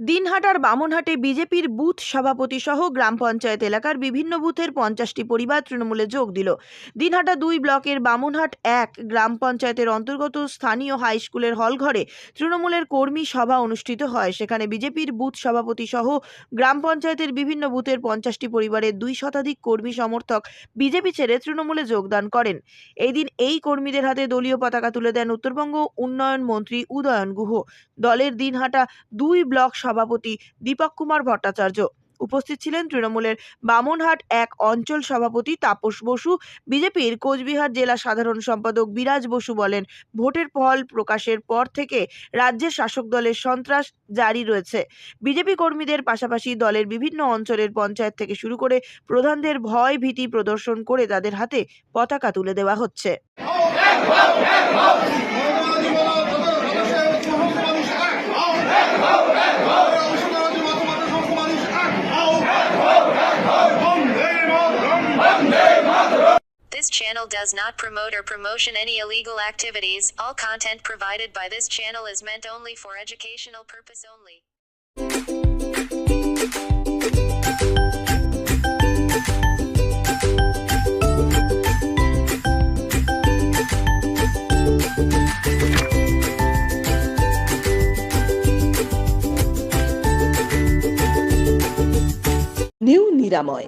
দিনহাটার বামনহাটে বিজেপির বুথ সভাপতি সহ গ্রাম পঞ্চায়েত এলাকার বিভিন্ন বুথের পঞ্চাশটি পরিবার তৃণমূলে যোগ দিল। দিনহাটা দুই ব্লকের বামনহাট এক গ্রাম পঞ্চায়েতের অন্তর্গত স্থানীয় হাই স্কুলের হলঘরে তৃণমূলের কর্মী সভা অনুষ্ঠিত হয়। সেখানে বিজেপির বুথ সভাপতি সহ গ্রাম পঞ্চায়েতের বিভিন্ন বুথের পঞ্চাশটি পরিবারের দুই শতাধিক কর্মী সমর্থক বিজেপি ছেড়ে তৃণমূলে যোগদান করেন। এই দিন এই কর্মীদের হাতে দলীয় পতাকা তুলে দেন উত্তরবঙ্গ উন্নয়ন মন্ত্রী উদয়ন গুহ। দলের দিনহাটা দুই ব্লক সভাপতি দীপক কুমার ভট্টাচার্য। উপস্থিত ছিলেন তৃণমূলের বামনহাট এক অঞ্চল সভাপতি তাপস বসু, বিজেপির কোচবিহার জেলা সাধারণ সম্পাদক বিরাজ বসু বলেন, ভোটের ফল প্রকাশের পর থেকে রাজ্যের শাসক দলের সন্ত্রাস জারি রয়েছে। বিজেপি কর্মীদের পাশাপাশি দলের বিভিন্ন অঞ্চলের পঞ্চায়েত থেকে শুরু করে প্রধানদের ভয় ভীতি প্রদর্শন করে তাদের হাতে পতাকা তুলে দেওয়া হচ্ছে। channel does not promote or promotion any illegal activities. All content provided by this channel is meant only for educational purpose only. New নিরাময়